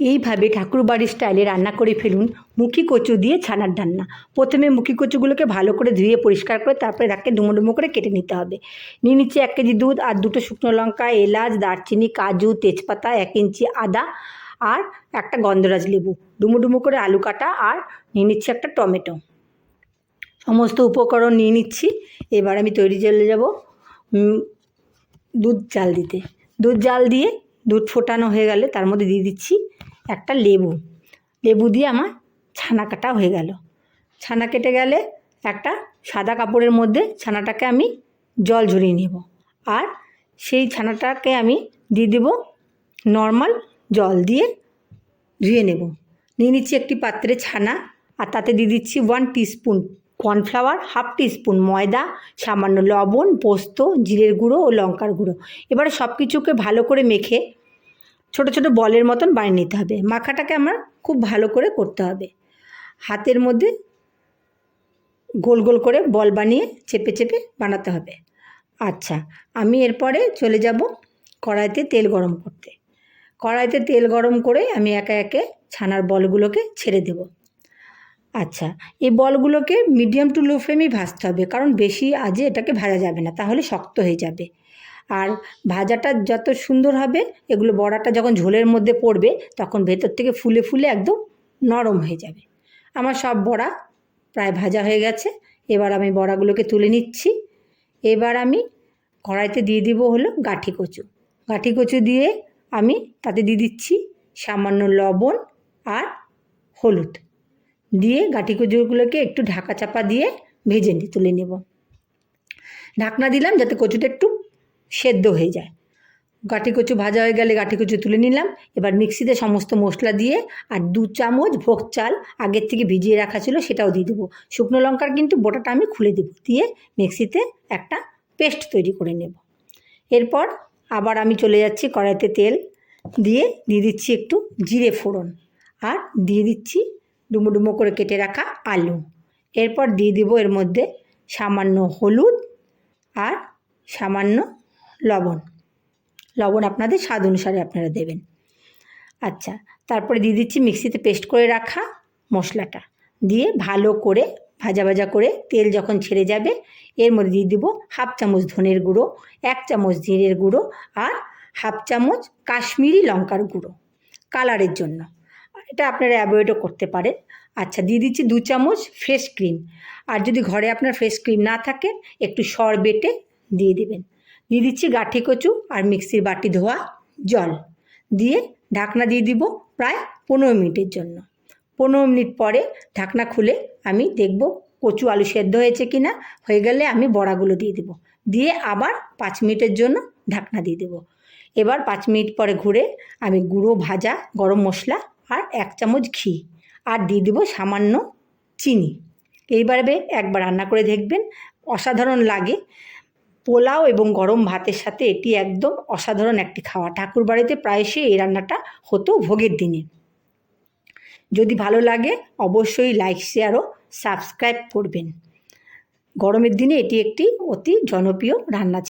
এইভাবে ঠাকুরবাড়ির স্টাইলে রান্না করে ফেলুন। মুখি কচু দিয়ে ছানার ডান্না। প্রথমে মুখি কচুগুলোকে ভালো করে ধুয়ে পরিষ্কার করে তারপরে তাকে ডুমো ডুমো করে কেটে নিতে হবে। নিয়ে নিচ্ছি এক কেজি দুধ আর দুটো শুকনো লঙ্কা, এলাচ, দারচিনি, কাজু, তেজপাতা, এক ইঞ্চি আদা আর একটা গন্ধরাজ লেবু। ডুমো ডুমো করে আলু কাটা আর নিয়ে নিচ্ছি একটা টমেটো। সমস্ত উপকরণ নিয়ে নিচ্ছি। এবার আমি তৈরি চলে যাব। দুধ জাল দিতে। দুধ জাল দিয়ে দুধ ফোটানো হয়ে গেলে তার মধ্যে দিয়ে দিচ্ছি একটা লেবু। লেবু দিয়ে আমার ছানা কাটা হয়ে গেল। ছানা কেটে গেলে একটা সাদা কাপড়ের মধ্যে ছানাটাকে আমি জল ঝরিয়ে নেব। আর সেই ছানাটাকে আমি দিয়ে দেব নর্মাল জল দিয়ে ধুয়ে নেব। নিয়ে নিচ্ছি একটি পাত্রে ছানা আর তাতে দিয়ে দিচ্ছি one teaspoon cornflour half teaspoon ময়দা, সামান্য লবণ, পোস্ত, জিরের গুঁড়ো ও লঙ্কার গুঁড়ো। এবারে সব কিছুকে ভালো করে মেখে ছোট ছোট বলের মতন বানিয়ে নিতে হবে। মাখাটাকে আমার খুব ভালো করে করতে হবে। হাতের মধ্যে গোল গোল করে বল বানিয়ে চেপে চেপে বানাতে হবে। আচ্ছা আমি এরপরে চলে যাব কড়াইতে তেল গরম করতে। কড়াইতে তেল গরম করে আমি একে একে ছানার বলগুলোকে ছেড়ে দেব। আচ্ছা এই বলগুলোকে মিডিয়াম টু লো ফ্লেমেই ভাজতে হবে, কারণ বেশি আজে এটাকে ভাজা যাবে না, তাহলে শক্ত হয়ে যাবে। আর ভাজাটা যত সুন্দর হবে, এগুলো বড়াটা যখন ঝোলের মধ্যে পড়বে, তখন ভেতর থেকে ফুলে ফুলে একদম নরম হয়ে যাবে। আমার সব বড়া প্রায় ভাজা হয়ে গেছে। এবার আমি বড়াগুলোকে তুলে নিচ্ছি। এবার আমি কড়াইতে দিয়ে দিব হলো গাঠি কচু। গাঠি কচু দিয়ে আমি তাতে দিয়ে দিচ্ছি সামান্য লবণ আর হলুদ। দিয়ে গাঠি কচুগুলোকে একটু ঢাকা চাপা দিয়ে ভেজে নি, তুলে নেব। ঢাকনা দিলাম যাতে কচুটা একটু সেদ্ধ হয়ে যায়। গাঠি কচু ভাজা হয়ে গেলে গাঠি কচু তুলে নিলাম। এবার মিক্সিতে সমস্ত মশলা দিয়ে আর দু চামচ ভোগ চাল আগের থেকে ভিজিয়ে রাখা ছিল সেটাও দিয়ে দেবো। শুকনো লঙ্কার কিন্তু বোটাটা আমি খুলে দেবো দিয়ে মিক্সিতে একটা পেস্ট তৈরি করে নেব। এরপর আবার আমি চলে যাচ্ছি কড়াইতে তেল দিয়ে দিয়ে দিচ্ছি একটু জিরে ফোড়ন আর দিয়ে দিচ্ছি ডুমো ডুমো করে কেটে রাখা আলু। এরপর দিয়ে দিব এর মধ্যে সামান্য হলুদ আর সামান্য লবণ। লবণ আপনাদের স্বাদ অনুসারে আপনারা দেবেন। আচ্ছা তারপরে দিয়ে দিচ্ছি মিক্সিতে পেস্ট করে রাখা মশলাটা। দিয়ে ভালো করে ভাজা ভাজা করে তেল যখন ছেড়ে যাবে, এর মধ্যে দিয়ে দেবো হাফ চামচ ধনের গুঁড়ো, এক চামচ জিরের গুঁড়ো আর হাফ চামচ কাশ্মীরি লঙ্কার গুঁড়ো কালারের জন্য। এটা আপনারা অ্যাভয়েডও করতে পারেন। আচ্ছা দিয়ে দিচ্ছি দু চামচ ফ্রেশ ক্রিম। আর যদি ঘরে আপনার ফ্রেশ ক্রিম না থাকে, একটু সর বেটে দিয়ে দেবেন। দিয়ে দিচ্ছি গাঠি কচু আর মিক্সির বাটি ধোয়া জল। দিয়ে ঢাকনা দিয়ে দিব প্রায় পনেরো মিনিটের জন্য। পনেরো মিনিট পরে ঢাকনা খুলে আমি দেখব কচু আলু সেদ্ধ হয়েছে কি না হয়ে গেলে আমি বড়াগুলো দিয়ে দেবো। দিয়ে আবার পাঁচ মিনিটের জন্য ঢাকনা দিয়ে দেবো। এবার পাঁচ মিনিট পরে ঘুরে আমি গুঁড়ো, ভাজা, গরম মশলা আর এক চামচ ঘি। আর দিয়ে দেবো সামান্য চিনি। এইবারে একবার রান্না করে দেখবেন। অসাধারণ লাগে। পোলাও এবং গরম ভাতের সাথে এটি একদম অসাধারণ একটি খাওয়া। ঠাকুর বাড়িতে প্রায়শই এই রান্নাটা হতো ভোগের দিনে। যদি ভালো লাগে, অবশ্যই লাইক শেয়ার ও সাবস্ক্রাইব করবেন। গরমের দিনে এটি একটি অতি জনপ্রিয় রান্না